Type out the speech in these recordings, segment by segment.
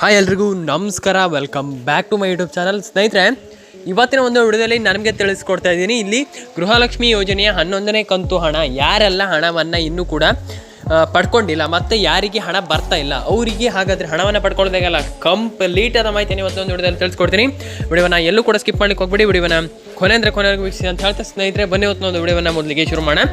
Hi ಎಲ್ರಿಗೂ, ನಮಸ್ಕಾರ. Welcome back to my YouTube channel ಸ್ನೇಹಿತರೆ, ಇವತ್ತಿನ ಒಂದು ವಿಡಿಯೋದಲ್ಲಿ ನನಗೆ ತಿಳಿಸ್ಕೊಡ್ತಾ ಇದ್ದೀನಿ. ಇಲ್ಲಿ ಗೃಹಲಕ್ಷ್ಮಿ ಯೋಜನೆಯ ಹನ್ನೊಂದನೇ ಕಂತು ಹಣ, ಯಾರೆಲ್ಲ ಹಣವನ್ನು ಇನ್ನೂ ಕೂಡ ಪಡ್ಕೊಂಡಿಲ್ಲ, ಮತ್ತು ಯಾರಿಗೆ ಹಣ ಬರ್ತಾ ಇಲ್ಲ, ಅವರಿಗೆ ಹಾಗಾದರೆ ಹಣವನ್ನು ಪಡ್ಕೊಳ್ಬೇಕಲ್ಲ ಕಂಪ್ಲೀಟ್ ಆದ ಮಾಹಿತಿಯನ್ನು ಇವತ್ತೊಂದು ವಿಡಿಯೋದಲ್ಲಿ ತಿಳಿಸ್ಕೊಡ್ತೀನಿ. ವಿಡಿಯೋನ ಎಲ್ಲೂ ಕೂಡ ಸ್ಕಿಪ್ ಮಾಡ್ಲಿಕ್ಕೆ ಹೋಗ್ಬಿಡಿ. ವಿಡಿಯೋನ ಕೊನೆ ಅಂದರೆ ಕೊನೆವರೆಗೂ ವೀಕ್ಷಿಸಿ ಅಂತ ಹೇಳ್ತಾ, ಸ್ನೇಹಿತರೆ, ಬನ್ನಿ ಇವತ್ತೊಂದು ವಿಡಿಯೋನ ಮೊದಲಿಗೆ ಶುರು ಮಾಡೋಣ.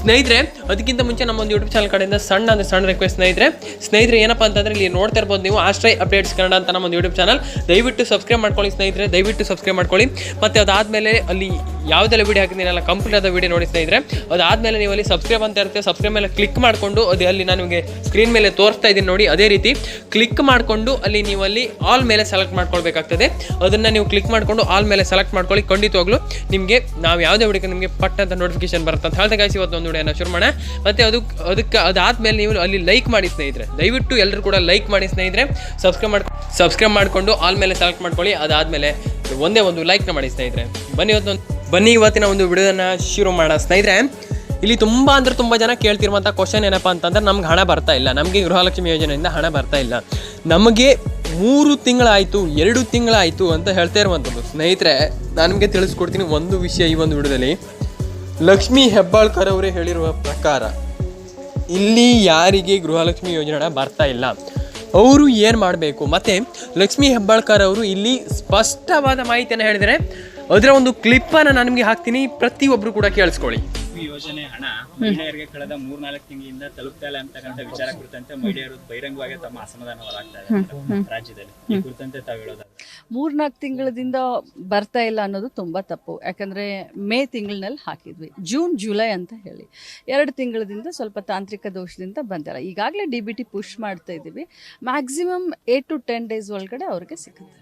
ಸ್ನೇಹಿತರೆ, ಅದಕ್ಕಿಂತ ಮುಂಚೆ ನಮ್ಮ ಒಂದು ಯೂಟ್ಯೂಬ್ ಚಾನಲ್ ಕಡೆಯಿಂದ ಸಣ್ಣ ಅಂದರೆ ಸಣ್ಣ ರಿಕ್ವೆಸ್ಟ್ ಸ್ನೇಹಿತರೆ. ಸ್ನೇಹಿತರೆ, ಏನಪ್ಪ ಅಂತಂದರೆ ಇಲ್ಲಿ ನೋಡ್ತಾ ಇರ್ಬೋದು ನೀವು ಆಶ್ರಯ ಅಪ್ಡೇಟ್ಸ್ ಕನ್ನಡ ಅಂತ ನಮ್ಮ ಒಂದು ಯೂಟ್ಯೂಬ್ ಚಾನಲ್ ದಯವಿಟ್ಟು ಸಬ್ಸ್ಕ್ರೈಬ್ ಮಾಡ್ಕೊಳ್ಳಿ, ಸ್ನೇಹಿತರೆ. ದಯವಿಟ್ಟು ಸಬ್ಸ್ಕ್ರೈಬ್ ಮಾಡ್ಕೊಳ್ಳಿ. ಮತ್ತು ಅದಾದಮೇಲೆ ಅಲ್ಲಿ ಯಾವುದೆಲ್ಲ ವೀಡಿಯೋ ಹಾಕಿದ್ದೀನಲ್ಲ ಕಂಪ್ಲೀಟ್ ಆದ ವೀಡಿಯೋ ನೋಡಿ, ಸ್ನೇಹಿತರೆ. ಅದಾದಮೇಲೆ ನೀವು ಅಲ್ಲಿ ಸಬ್ಸ್ಕ್ರೈಬ್ ಅಂತ ಇರುತ್ತೆ ಸಬ್ಸ್ಕ್ರೈಬ್ ಮೇಲೆ ಕ್ಲಿಕ್ ಮಾಡಿಕೊಂಡು ಅದು ಅಲ್ಲಿ ನಾನು ನಿಮಗೆ ಸ್ಕ್ರೀನ್ ಮೇಲೆ ತೋರಿಸ್ತಾ ಇದ್ದೀನಿ ನೋಡಿ, ಅದೇ ರೀತಿ ಕ್ಲಿಕ್ ಮಾಡಿಕೊಂಡು ಅಲ್ಲಿ ನೀವು ಅಲ್ಲಿ ಆಲ್ ಮೇಲೆ ಸೆಲೆಕ್ಟ್ ಮಾಡ್ಕೊಳ್ಬೇಕಾಗ್ತದೆ. ಅದನ್ನು ನೀವು ಕ್ಲಿಕ್ ಮಾಡಿಕೊಂಡು ಆಲ್ ಮೇಲೆ ಸೆಲೆಕ್ಟ್ ಮಾಡ್ಕೊಳ್ಳಿ. ಖಂಡಿತವಾಗ್ಲೂ ನಿಮಗೆ ನಾವು ಯಾವುದೇ ಹುಡುಗ ನಿಮಗೆ ಪಟ್ ಅಂತ ನೋಟಿಫಿಕೇಶನ್ ಬರುತ್ತೆ ಅಂತ ಹೇಳ್ತಾ ಕಾಯಿಸಿ ಇವತ್ತು ಒಂದು ವಿಡಿಯೋನ ಶುರು ಮಾಡೋಣ. ಮತ್ತು ಅದು ಅದಕ್ಕೆ ಅದಾದಮೇಲೆ ನೀವು ಅಲ್ಲಿ ಲೈಕ್ ಮಾಡಿ ಸ್ನೇಹಿತರೆ. ದಯವಿಟ್ಟು ಎಲ್ಲರೂ ಕೂಡ ಲೈಕ್ ಮಾಡಿ ಸ್ನೇಹಿತರೆ. ಸಬ್ಸ್ಕ್ರೈಬ್ ಮಾಡಿ ಸಬ್ಸ್ಕ್ರೈಬ್ ಮಾಡಿಕೊಂಡು ಆಲ್ ಮೇಲೆ ಸೆಲೆಕ್ಟ್ ಮಾಡ್ಕೊಳ್ಳಿ. ಅದಾದಮೇಲೆ ಒಂದೇ ಒಂದು ಲೈಕ್ನ ಮಾಡಿ ಸ್ನೇಹಿತರೆ. ಬನ್ನಿ ಇವತ್ತು ಬನ್ನಿ ಇವತ್ತಿನ ಒಂದು ವಿಡಿಯೋನ ಶುರು ಮಾಡೋಣ ಸ್ನೇಹಿತರೆ. ಇಲ್ಲಿ ತುಂಬ ಅಂದರೆ ತುಂಬ ಜನ ಕೇಳ್ತಿರುವಂಥ ಕ್ವಶನ್ ಏನಪ್ಪ ಅಂತಂದ್ರೆ, ನಮ್ಗೆ ಹಣ ಬರ್ತಾ ಇಲ್ಲ. ನಮಗೆ ಗೃಹಲಕ್ಷ್ಮಿ ಯೋಜನೆಯಿಂದ ಹಣ ಬರ್ತಾ ಇಲ್ಲ. ನಮಗೆ ಮೂರು ತಿಂಗಳಾಯಿತು, ಎರಡು ತಿಂಗಳಾಯಿತು ಅಂತ ಹೇಳ್ತಾ ಇರುವಂಥದ್ದು. ಸ್ನೇಹಿತರೆ, ನಾನು ನಿಮಗೆ ತಿಳಿಸ್ಕೊಡ್ತೀನಿ ಒಂದು ವಿಷಯ ಈ ಒಂದು ವಿಡಿಯೋದಲ್ಲಿ. ಲಕ್ಷ್ಮೀ ಹೆಬ್ಬಾಳ್ಕರ್ ಅವರೇ ಹೇಳಿರುವ ಪ್ರಕಾರ, ಇಲ್ಲಿ ಯಾರಿಗೆ ಗೃಹಲಕ್ಷ್ಮಿ ಯೋಜನೆ ಬರ್ತಾ ಇಲ್ಲ. ಅವರು ಏನು ಮಾಡಬೇಕು? ಮತ್ತು ಲಕ್ಷ್ಮೀ ಹೆಬ್ಬಾಳ್ಕರ್ ಅವರು ಇಲ್ಲಿ ಸ್ಪಷ್ಟವಾದ ಮಾಹಿತಿಯನ್ನು ಹೇಳಿದರೆ ಅದರ ಒಂದು ಕ್ಲಿಪ್ಪನ್ನು ನಾನು ನಿಮಗೆ ಹಾಕ್ತೀನಿ. ಪ್ರತಿಯೊಬ್ಬರು ಕೂಡ ಕೇಳಿಸ್ಕೊಳ್ಳಿ. ಯೋಜನೆ ಹಣ ಮಹಿಳೆಯರಿಗೆ ಕಳೆದ ಮೂರ್ನಾಲ್ಕು ತಿಂಗಳಿಂದ ತಲುಪ್ತಾ ಇಲ್ಲ ಅಂತಕ್ಕಂಥ ವಿಚಾರ ಕುರಿತಂತೆ ಮಹಿಳೆಯರು ಬಹಿರಂಗವಾಗಿ ತಮ್ಮ ಅಸಮಾಧಾನ ಹೊರಹಾಗ್ತಾ ಇದ್ದಾರೆ ರಾಜ್ಯದಲ್ಲಿ. ಈ ಕುರಿತಂತೆ ತಾವು ಹೇಳೋದಾದ್ರೆ? ಮೂರ್ನಾಲ್ಕು ತಿಂಗಳದಿಂದ ಬರ್ತಾ ಇಲ್ಲ ಅನ್ನೋದು ತುಂಬಾ ತಪ್ಪು. ಯಾಕಂದ್ರೆ ಮೇ ತಿಂಗಳಿನಲ್ಲಿ ಹಾಕಿದ್ವಿ. ಜೂನ್ ಜುಲೈ ಅಂತ ಹೇಳಿ. ಎರಡು ತಿಂಗಳದಿಂದ ಸ್ವಲ್ಪ ತಾಂತ್ರಿಕ ದೋಷದಿಂದ ಬಂದಿಲ್ಲ. ಈಗಾಗಲೇ ಡಿ ಬಿ ಟಿ ಪುಷ್ ಮಾಡ್ತಾ ಇದ್ದೀವಿ. Maximum eight to ten days ಒಳಗಡೆ ಅವ್ರಿಗೆ ಸಿಗುತ್ತೆ.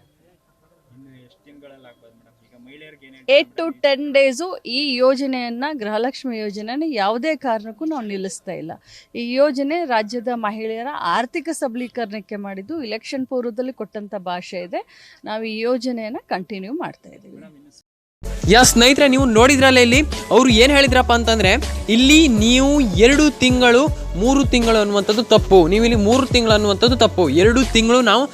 ಏಟ್ ಟು ಟೆನ್ ಡೇಸು ಈ ಯೋಜನೆಯನ್ನು ಗೃಹಲಕ್ಷ್ಮಿ ಯೋಜನೆಯನ್ನು ಯಾವುದೇ ಕಾರಣಕ್ಕೂ ನಾವು ನಿಲ್ಲಿಸ್ತಾ ಇಲ್ಲ. ಈ ಯೋಜನೆ ರಾಜ್ಯದ ಮಹಿಳೆಯರ ಆರ್ಥಿಕ ಸಬಲೀಕರಣಕ್ಕೆ ಮಾಡಿದ್ದು ಇಲೆಕ್ಷನ್ ಪೂರ್ವದಲ್ಲಿ ಕೊಟ್ಟಂಥ ಭಾಷೆ ಇದೆ. ನಾವು ಈ ಯೋಜನೆಯನ್ನು ಕಂಟಿನ್ಯೂ ಮಾಡ್ತಾ ಇದ್ದೀವಿ. ಯಾ ಸ್ನೇಹಿತರೆ ನೀವು ನೋಡಿದ್ರಲ್ಲ ಇಲ್ಲಿ? ಅವರು ಏನು ಹೇಳಿದ್ರಪ್ಪ ಅಂತಂದರೆ ಇಲ್ಲಿ ನೀವು ಎರಡು ತಿಂಗಳು ಮೂರು ತಿಂಗಳು ಅನ್ನುವಂಥದ್ದು ತಪ್ಪು. ನೀವು ಇಲ್ಲಿ ಮೂರು ತಿಂಗಳು ಅನ್ನುವಂಥದ್ದು ತಪ್ಪು. ಎರಡು ತಿಂಗಳು ನಾವು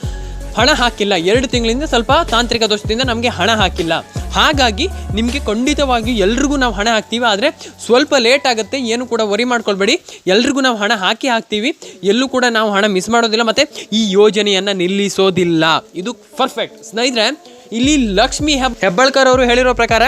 ಹಣ ಹಾಕಿಲ್ಲ. ಎರಡು ತಿಂಗಳಿಂದ ಸ್ವಲ್ಪ ತಾಂತ್ರಿಕ ದೋಷದಿಂದ ನಮಗೆ ಹಣ ಹಾಕಿಲ್ಲ. ಹಾಗಾಗಿ ನಿಮಗೆ ಖಂಡಿತವಾಗಿ ಎಲ್ರಿಗೂ ನಾವು ಹಣ ಹಾಕ್ತೀವಿ. ಆದರೆ ಸ್ವಲ್ಪ ಲೇಟ್ ಆಗುತ್ತೆ. ಏನು ಕೂಡ ವರಿ ಮಾಡ್ಕೊಳ್ಬೇಡಿ. ಎಲ್ರಿಗೂ ನಾವು ಹಣ ಹಾಕಿ ಹಾಕ್ತೀವಿ. ಎಲ್ಲೂ ಕೂಡ ನಾವು ಹಣ ಮಿಸ್ ಮಾಡೋದಿಲ್ಲ. ಮತ್ತು ಈ ಯೋಜನೆಯನ್ನು ನಿಲ್ಲಿಸೋದಿಲ್ಲ. ಇದು ಪರ್ಫೆಕ್ಟ್ ಸ್ನೇಹಿತರೆ, ಇಲ್ಲಿ ಲಕ್ಷ್ಮಿ ಹೆಬ್ ಹೆಬ್ಬಾಳ್ಕರ್ ಅವರು ಹೇಳಿರೋ ಪ್ರಕಾರ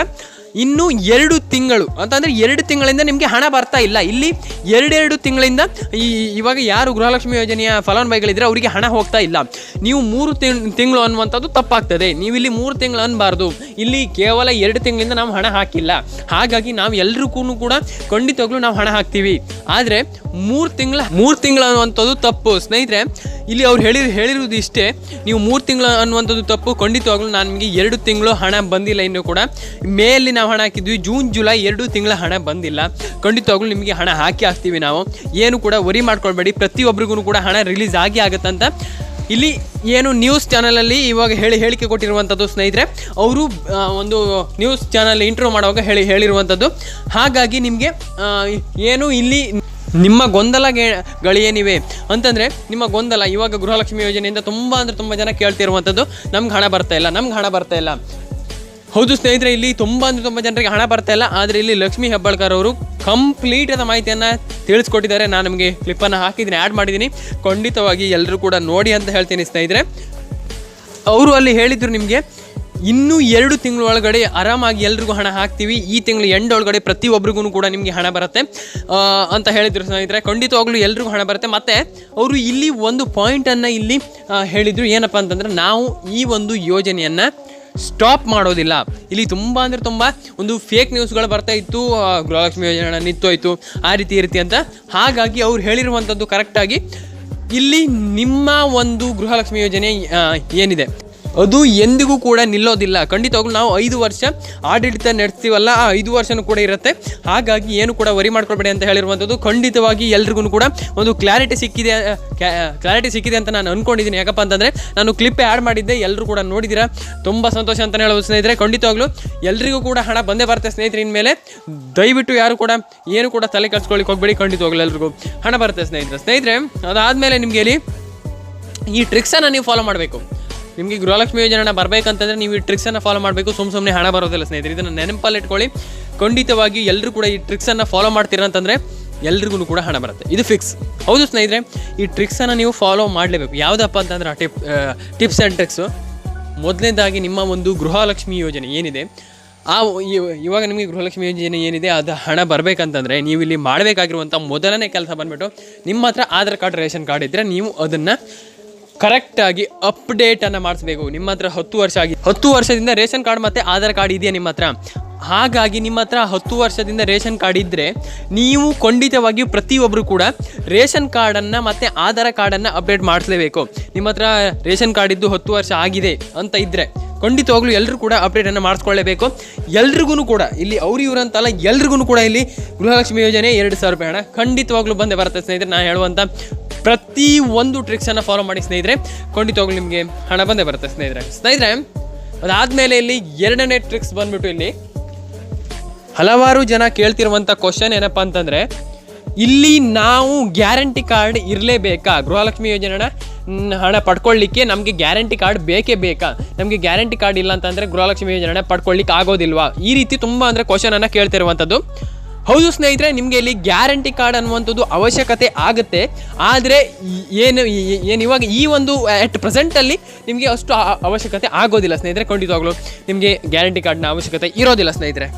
ಇನ್ನು ಎರಡು ತಿಂಗಳು. ಅಂತಂದರೆ ಎರಡು ತಿಂಗಳಿಂದ ನಿಮಗೆ ಹಣ ಬರ್ತಾ ಇಲ್ಲ. ಇಲ್ಲಿ ಎರಡೆರಡು ತಿಂಗಳಿಂದ ಈ ಇವಾಗ ಯಾರು ಗೃಹಲಕ್ಷ್ಮಿ ಯೋಜನೆಯ ಫಲಾನುಭವಿಗಳಿದ್ರೆ ಅವರಿಗೆ ಹಣ ಹೋಗ್ತಾ ಇಲ್ಲ. ನೀವು ಮೂರು ತಿಂಗಳು ಅನ್ನುವಂಥದ್ದು ತಪ್ಪಾಗ್ತದೆ. ನೀವು ಇಲ್ಲಿ ಮೂರು ತಿಂಗಳು ಅನ್ನಬಾರ್ದು ಇಲ್ಲಿ ಕೇವಲ ಎರಡು ತಿಂಗಳಿಂದ ನಾವು ಹಣ ಹಾಕಿಲ್ಲ. ಹಾಗಾಗಿ ನಾವು ಎಲ್ರಿಗೂ ಕೂಡ ಖಂಡಿತವಾಗ್ಲೂ ನಾವು ಹಣ ಹಾಕ್ತೀವಿ. ಆದರೆ ಮೂರು ತಿಂಗಳ, ಮೂರು ತಿಂಗಳು ಅನ್ನುವಂಥದ್ದು ತಪ್ಪು. ಸ್ನೇಹಿತರೆ, ಇಲ್ಲಿ ಅವ್ರು ಹೇಳಿ ಹೇಳಿರೋದು ಇಷ್ಟೇ. ನೀವು ಮೂರು ತಿಂಗಳು ಅನ್ನುವಂಥದ್ದು ತಪ್ಪು. ಖಂಡಿತವಾಗ್ಲೂ ನಾನು ನಿಮಗೆ ಎರಡು ತಿಂಗಳು ಹಣ ಬಂದಿಲ್ಲ ಇನ್ನೂ ಕೂಡ. ಮೇಯಲ್ಲಿ ನಾವು ಹಣ ಹಾಕಿದ್ವಿ. ಜೂನ್, ಜುಲೈ ಎರಡು ತಿಂಗಳ ಹಣ ಬಂದಿಲ್ಲ. ಖಂಡಿತವಾಗ್ಲೂ ನಿಮಗೆ ಹಣ ಹಾಕಿ ಹಾಕ್ತೀವಿ ನಾವು. ಏನು ಕೂಡ ವರಿ ಮಾಡ್ಕೊಳ್ಬೇಡಿ. ಪ್ರತಿಯೊಬ್ಬರಿಗೂ ಕೂಡ ಹಣ ರಿಲೀಸ್ ಆಗಿ ಆಗುತ್ತಂತ. ಇಲ್ಲಿ ಏನು ನ್ಯೂಸ್ ಚಾನಲಲ್ಲಿ ಇವಾಗ ಹೇಳಿ ಹೇಳಿಕೆ ಕೊಟ್ಟಿರುವಂಥದ್ದು ಸ್ನೇಹಿತರೆ, ಅವರು ಒಂದು ನ್ಯೂಸ್ ಚಾನಲ್ ಇಂಟ್ರೋ ಮಾಡುವಾಗ ಹೇಳಿ ಹೇಳಿರುವಂಥದ್ದು ಹಾಗಾಗಿ ನಿಮಗೆ ಏನು ಇಲ್ಲಿ ನಿಮ್ಮ ಗೊಂದಲಗಳೇನಿವೆ ಅಂತಂದರೆ, ನಿಮ್ಮ ಗೊಂದಲ ಇವಾಗ ಗೃಹಲಕ್ಷ್ಮಿ ಯೋಜನೆಯಿಂದ ತುಂಬ ಅಂದರೆ ತುಂಬ ಜನ ಕೇಳ್ತಿರುವಂಥದ್ದು ನಮ್ಗೆ ಹಣ ಬರ್ತಾ ಇಲ್ಲ, ನಮ್ಗೆ ಹಣ ಬರ್ತಾ ಇಲ್ಲ. ಹೌದು ಸ್ನೇಹಿತರೆ, ಇಲ್ಲಿ ತುಂಬ ಅಂದರೆ ತುಂಬ ಜನರಿಗೆ ಹಣ ಬರ್ತಾ ಇಲ್ಲ, ಆದರೆ ಇಲ್ಲಿ ಲಕ್ಷ್ಮಿ ಹೆಬ್ಬಾಳ್ಕರ್ ಅವರು ಕಂಪ್ಲೀಟ್ ಆದ ಮಾಹಿತಿಯನ್ನು ತಿಳಿಸ್ಕೊಟ್ಟಿದ್ದಾರೆ. ನಾನು ನಿಮಗೆ ಕ್ಲಿಪ್ಪನ್ನು ಹಾಕಿದ್ದೀನಿ ಆ್ಯಡ್ ಮಾಡಿದ್ದೀನಿ. ಖಂಡಿತವಾಗಿ ಎಲ್ಲರೂ ಕೂಡ ನೋಡಿ ಅಂತ ಹೇಳ್ತೀನಿ ಸ್ನೇಹಿತರೆ. ಅವರು ಅಲ್ಲಿ ಹೇಳಿದ್ರು ನಿಮಗೆ, ಇನ್ನೂ ಎರಡು ತಿಂಗಳ ಒಳಗಡೆ ಆರಾಮಾಗಿ ಎಲ್ರಿಗೂ ಹಣ ಹಾಕ್ತೀವಿ. ಈ ತಿಂಗಳು ಎಂಡ್ ಒಳಗಡೆ ಪ್ರತಿಯೊಬ್ಬರಿಗೂ ಕೂಡ ನಿಮಗೆ ಹಣ ಬರುತ್ತೆ ಅಂತ ಹೇಳಿದ್ರು ಸ್ನೇಹಿತರೆ. ಖಂಡಿತವಾಗ್ಲೂ ಎಲ್ರಿಗೂ ಹಣ ಬರುತ್ತೆ. ಮತ್ತು ಅವರು ಇಲ್ಲಿ ಒಂದು ಪಾಯಿಂಟನ್ನು ಇಲ್ಲಿ ಹೇಳಿದರು. ಏನಪ್ಪ ಅಂತಂದರೆ, ನಾವು ಈ ಒಂದು ಯೋಜನೆಯನ್ನು ಸ್ಟಾಪ್ ಮಾಡೋದಿಲ್ಲ. ಇಲ್ಲಿ ತುಂಬ ಅಂದರೆ ತುಂಬ ಒಂದು ಫೇಕ್ ನ್ಯೂಸ್ಗಳು ಬರ್ತಾ ಇತ್ತು ಗೃಹಲಕ್ಷ್ಮಿ ಯೋಜನೆ ನಿಂತೋಯ್ತು, ಆ ರೀತಿ ಇರುತ್ತೆ ರೀತಿ ಅಂತ. ಹಾಗಾಗಿ ಅವ್ರು ಹೇಳಿರುವಂಥದ್ದು ಕರೆಕ್ಟಾಗಿ ಇಲ್ಲಿ ನಿಮ್ಮ ಒಂದು ಗೃಹಲಕ್ಷ್ಮಿ ಯೋಜನೆ ಏನಿದೆ? ಅದು ಎಂದಿಗೂ ಕೂಡ ನಿಲ್ಲೋದಿಲ್ಲ. ಖಂಡಿತವಾಗ್ಲೂ ನಾವು ಐದು ವರ್ಷ ಆಡಳಿತ ನಡೆಸ್ತೀವಲ್ಲ, ಆ ಐದು ವರ್ಷನೂ ಕೂಡ ಇರುತ್ತೆ. ಹಾಗಾಗಿ ಏನು ಕೂಡ ವರಿ ಮಾಡ್ಕೊಳ್ಬೇಡಿ ಅಂತ ಹೇಳಿರುವಂಥದ್ದು, ಖಂಡಿತವಾಗಿ ಎಲ್ರಿಗೂ ಕೂಡ ಒಂದು ಕ್ಲಾರಿಟಿ ಸಿಕ್ಕಿದೆ ಕ್ಲಾರಿಟಿ ಸಿಕ್ಕಿದೆ ಅಂತ ನಾನು ಅಂದ್ಕೊಂಡಿದ್ದೀನಿ ಯಾಕಪ್ಪ ಅಂತಂದರೆ, ನಾನು ಕ್ಲಿಪ್ ಆ್ಯಡ್ ಮಾಡಿದ್ದೆ ಎಲ್ಲರೂ ಕೂಡ ನೋಡಿದ್ದೀರಾ ತುಂಬ ಸಂತೋಷ ಅಂತಲೇ ಹೇಳೋದು ಸ್ನೇಹಿತರೆ. ಖಂಡಿತವಾಗ್ಲೂ ಎಲ್ರಿಗೂ ಕೂಡ ಹಣ ಬಂದೇ ಬರುತ್ತೆ ಸ್ನೇಹಿತರೆ ಇನ್ಮೇಲೆ. ದಯವಿಟ್ಟು ಯಾರು ಕೂಡ ಏನು ಕೂಡ ತಲೆ ಕೆಡ್ಸ್ಕೊಳ್ಳಿಕ್ಕೆ ಹೋಗ್ಬೇಡಿ. ಖಂಡಿತವಾಗ್ಲೂ ಎಲ್ರಿಗೂ ಹಣ ಬರುತ್ತೆ ಸ್ನೇಹಿತರೆ. ಸ್ನೇಹಿತರೆ, ಅದಾದಮೇಲೆ ನಿಮಗೆ ಇಲ್ಲಿ ಈ ಟ್ರಿಕ್ಸನ್ನು ನೀವು ಫಾಲೋ ಮಾಡಬೇಕು. ನಿಮಗೆ ಗೃಹಲಕ್ಷ್ಮಿ ಯೋಜನೆ ಬರಬೇಕಂತಂದ್ರೆ ನೀವು ಈ ಟ್ರಿಕ್ಸನ್ನು ಫಾಲೋ ಮಾಡಬೇಕು. ಸುಮ್ಮ ಸುಮ್ಮನೆ ಹಣ ಬರೋದಿಲ್ಲ ಸ್ನೇಹಿತರೆ, ಇದನ್ನು ನೆನಪಲ್ಲಿ ಇಟ್ಕೊಳ್ಳಿ. ಖಂಡಿತವಾಗಿ ಎಲ್ಲರೂ ಕೂಡ ಈ ಟ್ರಿಕ್ಸನ್ನು ಫಾಲೋ ಮಾಡ್ತೀರಾ ಅಂತಂದರೆ ಎಲ್ರಿಗೂ ಕೂಡ ಹಣ ಬರುತ್ತೆ. ಇದು ಫಿಕ್ಸ್ ಹೌದು ಸ್ನೇಹಿತರೆ, ಈ ಟ್ರಿಕ್ಸನ್ನು ನೀವು ಫಾಲೋ ಮಾಡಲೇಬೇಕು. ಯಾವುದಪ್ಪ ಅಂತಂದ್ರೆ ಆ ಟಿಪ್ ಟಿಪ್ಸ್ ಆ್ಯಂಡ್ ಟ್ರಿಕ್ಸು ಮೊದಲನೇದಾಗಿ ನಿಮ್ಮ ಒಂದು ಗೃಹಲಕ್ಷ್ಮಿ ಯೋಜನೆ ಏನಿದೆ, ಆ ಇವ- ಇವಾಗ ನಿಮಗೆ ಗೃಹಲಕ್ಷ್ಮಿ ಯೋಜನೆ ಏನಿದೆ, ಅದು ಹಣ ಬರಬೇಕಂತಂದರೆ ನೀವು ಇಲ್ಲಿ ಮಾಡಬೇಕಾಗಿರುವಂಥ ಮೊದಲನೇ ಕೆಲಸ ಬಂದುಬಿಟ್ಟು ನಿಮ್ಮ ಹತ್ರ ಆಧಾರ್ ಕಾರ್ಡ್, ರೇಷನ್ ಕಾರ್ಡ್ ಇದ್ದರೆ ನೀವು ಅದನ್ನು ಕರೆಕ್ಟಾಗಿ ಅಪ್ಡೇಟನ್ನು ಮಾಡಿಸ್ಬೇಕು. ನಿಮ್ಮ ಹತ್ರ ಹತ್ತು ವರ್ಷ ಆಗಿ ಹತ್ತು ವರ್ಷದಿಂದ ರೇಷನ್ ಕಾರ್ಡ್ ಮತ್ತು ಆಧಾರ್ ಕಾರ್ಡ್ ಇದೆಯಾ ನಿಮ್ಮ ಹತ್ರ? ಹಾಗಾಗಿ ನಿಮ್ಮ ಹತ್ರ ಹತ್ತು ವರ್ಷದಿಂದ ರೇಷನ್ ಕಾರ್ಡ್ ಇದ್ದರೆ ನೀವು ಖಂಡಿತವಾಗಿಯೂ ಪ್ರತಿಯೊಬ್ಬರು ಕೂಡ ರೇಷನ್ ಕಾರ್ಡನ್ನು ಮತ್ತು ಆಧಾರ್ ಕಾರ್ಡನ್ನು ಅಪ್ಡೇಟ್ ಮಾಡಿಸ್ಲೇಬೇಕು. ನಿಮ್ಮ ಹತ್ರ ರೇಷನ್ ಕಾರ್ಡ್ ಇದ್ದು ಹತ್ತು ವರ್ಷ ಆಗಿದೆ ಅಂತ ಇದ್ದರೆ ಖಂಡಿತವಾಗ್ಲೂ ಎಲ್ಲರೂ ಕೂಡ ಅಪ್ಡೇಟನ್ನು ಮಾಡಿಸ್ಕೊಳ್ಳೇಬೇಕು. ಎಲ್ರಿಗೂ ಕೂಡ ಇಲ್ಲಿ ಅವ್ರು ಇವ್ರು ಅಂತಲ್ಲ ಎಲ್ರಿಗೂ ಕೂಡ ಇಲ್ಲಿ ಗೃಹಲಕ್ಷ್ಮಿ ಯೋಜನೆ ಎರಡು ಸಾವಿರ ರೂಪಾಯಿ ಹಣ ಖಂಡಿತವಾಗ್ಲೂ ಬಂದೇ ಬರುತ್ತೆ ಸ್ನೇಹಿತರೆ ನಾನು ಹೇಳುವಂಥ ಪ್ರತಿ ಒಂದು ಟ್ರಿಕ್ಸನ್ನು ಫಾಲೋ ಮಾಡಿ ಸ್ನೇಹಿತರೆ ಖಂಡಿತವಾಗ್ಲೂ ನಿಮಗೆ ಹಣ ಬಂದೇ ಬರುತ್ತೆ ಸ್ನೇಹಿತರೆ. ಸ್ನೇಹಿತರೆ, ಅದಾದಮೇಲೆ ಇಲ್ಲಿ ಎರಡನೇ ಟ್ರಿಕ್ಸ್ ಬಂದ್ಬಿಟ್ಟು ಇಲ್ಲಿ ಹಲವಾರು ಜನ ಕೇಳ್ತಿರುವಂಥ ಕ್ವಶನ್ ಏನಪ್ಪ ಅಂತಂದರೆ, ಇಲ್ಲಿ ನಾವು ಗ್ಯಾರಂಟಿ ಕಾರ್ಡ್ ಇರಲೇಬೇಕಾ? ಗೃಹಲಕ್ಷ್ಮಿ ಯೋಜನೆನ ಹಣ ಪಡ್ಕೊಳ್ಳಿಕ್ಕೆ ನಮಗೆ ಗ್ಯಾರಂಟಿ ಕಾರ್ಡ್ ಬೇಕೇ ಬೇಕಾ? ನಮಗೆ ಗ್ಯಾರಂಟಿ ಕಾರ್ಡ್ ಇಲ್ಲ ಅಂತಂದರೆ ಗೃಹಲಕ್ಷ್ಮಿ ಯೋಜನೆ ಪಡ್ಕೊಳ್ಳಿಕ್ಕೆ ಆಗೋದಿಲ್ವಾ? ಈ ರೀತಿ ತುಂಬ ಅಂದರೆ ಕ್ವಶನನ್ನು ಕೇಳ್ತಿರುವಂಥದ್ದು ಹೌದು ಸ್ನೇಹಿತರೆ, ನಿಮಗೆ ಇಲ್ಲಿ ಗ್ಯಾರಂಟಿ ಕಾರ್ಡ್ ಅನ್ನುವಂಥದ್ದು ಅವಶ್ಯಕತೆ ಆಗುತ್ತೆ. ಆದರೆ ಏನು ಏನು ಇವಾಗ ಈ ಒಂದು ಅಟ್ ಪ್ರೆಸೆಂಟಲ್ಲಿ ನಿಮಗೆ ಅಷ್ಟು ಅವಶ್ಯಕತೆ ಆಗೋದಿಲ್ಲ ಸ್ನೇಹಿತರೆ. ಖಂಡಿತವಾಗ್ಲೂ ನಿಮಗೆ ಗ್ಯಾರಂಟಿ ಕಾರ್ಡ್ನ ಅವಶ್ಯಕತೆ ಇರೋದಿಲ್ಲ ಸ್ನೇಹಿತರೆ.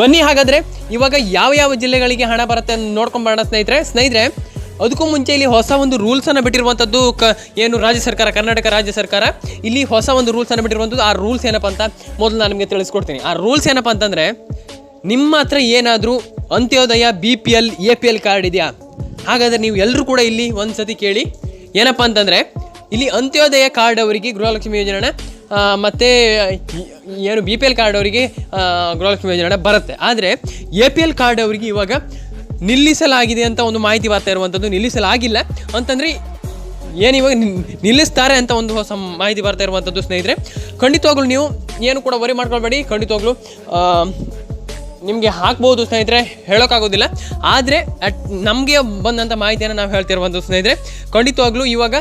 ಬನ್ನಿ ಹಾಗಾದರೆ ಇವಾಗ ಯಾವ ಯಾವ ಜಿಲ್ಲೆಗಳಿಗೆ ಹಣ ಬರುತ್ತೆ ಅಂತ ನೋಡ್ಕೊಂಬರೋಣ ಸ್ನೇಹಿತರೆ. ಸ್ನೇಹಿತರೆ, ಅದಕ್ಕೂ ಮುಂಚೆ ಇಲ್ಲಿ ಹೊಸ ಒಂದು ರೂಲ್ಸನ್ನು ಬಿಟ್ಟಿರುವಂಥದ್ದು ಕ ಏನು ರಾಜ್ಯ ಸರ್ಕಾರ, ಕರ್ನಾಟಕ ರಾಜ್ಯ ಸರ್ಕಾರ. ಇಲ್ಲಿ ಹೊಸ ಒಂದು ರೂಲ್ಸನ್ನು ಬಿಟ್ಟಿರುವಂಥದ್ದು ಆ ರೂಲ್ಸ್ ಏನಪ್ಪ ಅಂತ ಮೊದಲು ನಾನು ನಿಮಗೆ ತಿಳಿಸ್ಕೊಡ್ತೀನಿ. ಆ ರೂಲ್ಸ್ ಏನಪ್ಪ ಅಂತಂದರೆ, ನಿಮ್ಮ ಹತ್ರ ಏನಾದರೂ Antyodaya B P L A P L card ಇದೆಯಾ? ಹಾಗಾದರೆ ನೀವು ಎಲ್ಲರೂ ಕೂಡ ಇಲ್ಲಿ ಒಂದು ಸತಿ ಕೇಳಿ. ಏನಪ್ಪ ಅಂತಂದರೆ, ಇಲ್ಲಿ ಅಂತ್ಯೋದಯ ಕಾರ್ಡ್ ಅವರಿಗೆ ಗೃಹಲಕ್ಷ್ಮಿ ಯೋಜನೆ ಮತ್ತು, ಏನು ಬಿ ಪಿ ಎಲ್ ಕಾರ್ಡ್ ಅವರಿಗೆ ಗೃಹಲಕ್ಷ್ಮಿ ಯೋಜನೆ ಬರುತ್ತೆ. ಆದರೆ ಎ ಪಿ ಎಲ್ ಕಾರ್ಡ್ ಅವರಿಗೆ ಇವಾಗ ನಿಲ್ಲಿಸಲಾಗಿದೆ ಅಂತ ಒಂದು ಮಾಹಿತಿ ಬರ್ತಾ ಇರುವಂಥದ್ದು ನಿಲ್ಲಿಸಲಾಗಿಲ್ಲ ಅಂತಂದರೆ, ಏನು ಇವಾಗ ನಿಲ್ಲಿಸ್ತಾರೆ ಅಂತ ಒಂದು ಹೊಸ ಮಾಹಿತಿ ಬರ್ತಾ ಇರುವಂಥದ್ದು ಸ್ನೇಹಿತರೆ. ಖಂಡಿತವಾಗ್ಲೂ ನೀವು ಏನು ಕೂಡ ವರಿ ಮಾಡ್ಕೊಳ್ಬೇಡಿ. ಖಂಡಿತವಾಗ್ಲೂ ನಿಮಗೆ ಹಾಕ್ಬೋದು ಸ್ನೇಹಿತರೆ, ಹೇಳೋಕ್ಕಾಗೋದಿಲ್ಲ. ಆದರೆ, ಅಟ್, ನಮಗೆ ಬಂದಂಥ ಮಾಹಿತಿಯನ್ನು ನಾವು ಹೇಳ್ತಿರುವಂಥದ್ದು ಸ್ನೇಹಿತರೆ, ಖಂಡಿತವಾಗ್ಲೂ ಇವಾಗ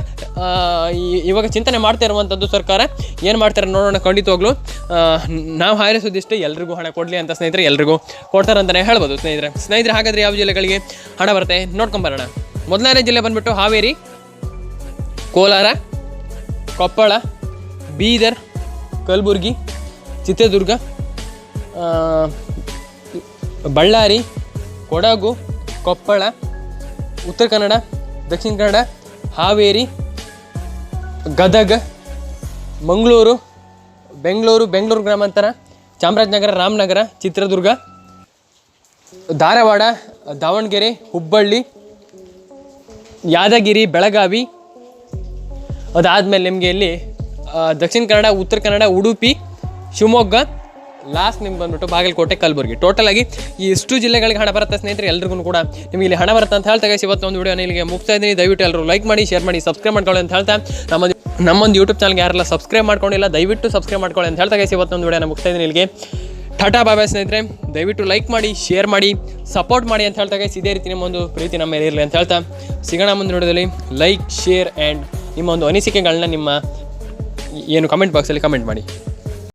ಇವಾಗ ಚಿಂತನೆ ಮಾಡ್ತಾ ಇರುವಂಥದ್ದು ಸರ್ಕಾರ, ಏನು ಮಾಡ್ತಾರೆ ನೋಡೋಣ ಖಂಡಿತವಾಗ್ಲೂ. ನಾವು ಹಾರೈಸೋದಿಷ್ಟೇ ಎಲ್ರಿಗೂ ಹಣ ಕೊಡಲಿ ಅಂತ ಸ್ನೇಹಿತರೆ ಎಲ್ರಿಗೂ ಕೊಡ್ತಾರೆ ಅಂತಲೇ ಹೇಳ್ಬೋದು ಸ್ನೇಹಿತರೆ. ಸ್ನೇಹಿತರೆ, ಹಾಗಾದರೆ ಯಾವ ಜಿಲ್ಲೆಗಳಿಗೆ ಹಣ ಬರುತ್ತೆ? ನೋಡ್ಕೊಂಬರೋಣ ಮೊದಲನೇ ಜಿಲ್ಲೆ ಬಂದುಬಿಟ್ಟು ಹಾವೇರಿ, ಕೋಲಾರ, ಕೊಪ್ಪಳ, ಬೀದರ್, ಕಲಬುರ್ಗಿ, ಚಿತ್ರದುರ್ಗ ಬಳ್ಳಾರಿ, ಕೊಡಗು, ಕೊಪ್ಪಳ, ಉತ್ತರ ಕನ್ನಡ, ದಕ್ಷಿಣ ಕನ್ನಡ, ಹಾವೇರಿ, ಗದಗ, ಮಂಗಳೂರು, ಬೆಂಗಳೂರು ಬೆಂಗಳೂರು ಗ್ರಾಮಾಂತರ, ಚಾಮರಾಜನಗರ, ರಾಮನಗರ, ಚಿತ್ರದುರ್ಗ, ಧಾರವಾಡ, ದಾವಣಗೆರೆ, ಹುಬ್ಬಳ್ಳಿ, ಯಾದಗಿರಿ, ಬೆಳಗಾವಿ. ಅದಾದಮೇಲೆ ನಿಮಗೆ ಇಲ್ಲಿ ದಕ್ಷಿಣ ಕನ್ನಡ, ಉತ್ತರ ಕನ್ನಡ, ಉಡುಪಿ, ಶಿವಮೊಗ್ಗ ಲಾಸ್ಟ್ ನಿಮ್ಗೆ ಬಂದ್ಬಿಟ್ಟು ಬಾಗಲಕೋಟೆ, ಕಲಬುರಗಿ. ಟೋಟಲ್ ಆಗಿ ಈ ಇಷ್ಟು ಜಿಲ್ಲೆಗಳಿಗೆ ಹಣ ಬರುತ್ತೆ ಸ್ನೇಹಿತರೆ, ಎಲ್ರಿಗೂ ಕೂಡ ನಿಮಗೆ ಇಲ್ಲಿ ಹಣ ಬರುತ್ತೆ ಅಂತ ಹೇಳ್ತಾ ಇವತ್ತು ಒಂದು ವಿಡಿಯೋ ಇಲ್ಲಿಗೆ ಮುಗ್ತಾ ಇದ್ದೀನಿ. ದಯವಿಟ್ಟು ಎಲ್ಲರೂ ಲೈಕ್ ಮಾಡಿ ಶೇರ್ ಮಾಡಿ ಸಬ್ಸ್ಕ್ರೈಬ್ ಮಾಡ್ಕೊಳ್ಳಿ ಅಂತ ಹೇಳ್ತಾ ನಮ್ಮದು ನಮ್ಮೊಂದು ಯೂಟ್ಯೂಬ್ ಚಾನಲ್ಗೆ ಯಾರೆಲ್ಲ ಸಬ್ಸ್ಕ್ರೈಬ್ ಮಾಡ್ಕೊಂಡಿಲ್ಲ, ದಯವಿಟ್ಟು ಸಬ್ಸ್ಕ್ರೈಬ್ ಮಾಡ್ಕೊಳ್ಳಿ ಅಂತ ಹೇಳ್ತಾ ಇವತ್ತು ಒಂದು ವಿಡಿಯೋ ಮುಗ್ತಾ ಇದ್ದೀನಿ ಇಲ್ಲಿಗೆ. ಟಾಟಾ ಬಾಬಾ ಸ್ನೇಹಿತರೆ. ದಯವಿಟ್ಟು ಲೈಕ್ ಮಾಡಿ ಶೇರ್ ಮಾಡಿ ಸಪೋರ್ಟ್ ಮಾಡಿ ಅಂತ ಹೇಳ್ತಾ ಇದೇ ರೀತಿ ನಿಮ್ಮೊಂದು ಪ್ರೀತಿ ನಮ್ಮ ಮೇಲೆ ಇರಲಿ ಅಂತ ಹೇಳ್ತಾ ಸಿಗೋಣ ಮುಂದೆ ನೋಡೋದಲ್ಲಿ ಲೈಕ್ ಶೇರ್ ಆ್ಯಂಡ್ ನಿಮ್ಮ ಒಂದು ಅನಿಸಿಕೆಗಳನ್ನ ನಿಮ್ಮ ಏನು ಕಮೆಂಟ್ ಬಾಕ್ಸಲ್ಲಿ ಕಮೆಂಟ್ ಮಾಡಿ.